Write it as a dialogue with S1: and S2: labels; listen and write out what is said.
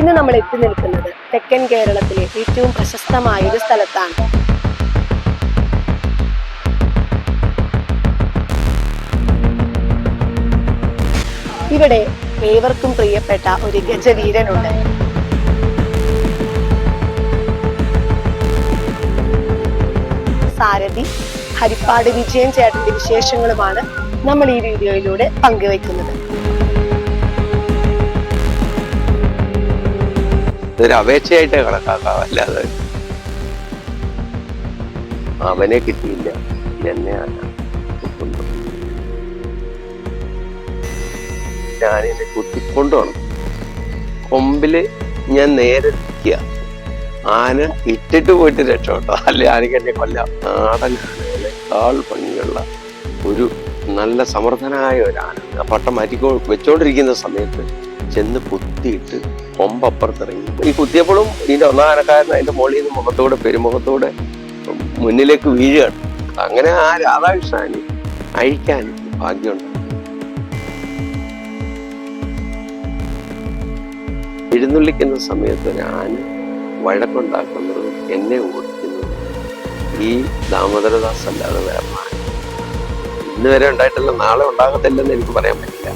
S1: ഇന്ന് നമ്മൾ എത്തി നിൽക്കുന്നത് തെക്കൻ കേരളത്തിലെ ഏറ്റവും പ്രശസ്തമായ ഒരു സ്ഥലത്താണ്. ഇവിടെ ഏവർക്കും പ്രിയപ്പെട്ട ഒരു ഗജവീരനുണ്ട്. സാരഥി ഹരിപ്പാട് വിജയൻ ചേട്ടന്റെ വിശേഷങ്ങളുമാണ് നമ്മൾ ഈ വീഡിയോയിലൂടെ പങ്കുവെക്കുന്നത്
S2: ഇതൊരു അപേക്ഷയായിട്ട് കണക്കാക്കാം അല്ലാതെ അവനെ കിട്ടിയില്ല. എന്നെ കുത്തുന്നത്. ഞാനിത് കുത്തിക്കൊണ്ടു വന്നു കൊമ്പിൽ ഞാൻ നേരെ നിൽക്കുക. ആന ഇട്ടിട്ട് പോയിട്ട് രക്ഷപ്പെട്ടോ? അല്ലെ ആനയ്ക്ക് എന്നെ കൊല്ലാം. നാടൻ ആനകളെക്കാൾ ഭംഗിയുള്ള ഒരു നല്ല സമർത്ഥനായ ഒരു ആന പട്ടം മാറ്റിക്കോ വെച്ചോണ്ടിരിക്കുന്ന സമയത്ത് ചെന്ന് കുത്തിയിട്ട് കൊമ്പപ്പുറത്തിറങ്ങി ഈ കുത്തിയപ്പോഴും ഇതിന്റെ ഒന്നാനക്കാരൻ അതിന്റെ മുകളിൽ നിന്ന് മുഖത്തോടെ പെരുമുഖത്തോടെ മുന്നിലേക്ക് വീഴുകയാണ്. അങ്ങനെ ആ രാധാകൃഷ്ണന് അഴിക്കാൻ ഭാഗ്യമുണ്ട്. എഴുന്നള്ളിക്കുന്ന സമയത്ത് ഞാൻ വഴക്കുണ്ടാക്കുന്നത് എന്നെ ഓടിക്കുന്നത് ഈ ദാമോദരദാസ് അല്ലാതെ വേറെ. ഇന്ന് വരെ ഉണ്ടായിട്ടില്ല നാളെ ഉണ്ടാകത്തില്ലെന്ന് എനിക്ക് പറയാൻ പറ്റില്ല.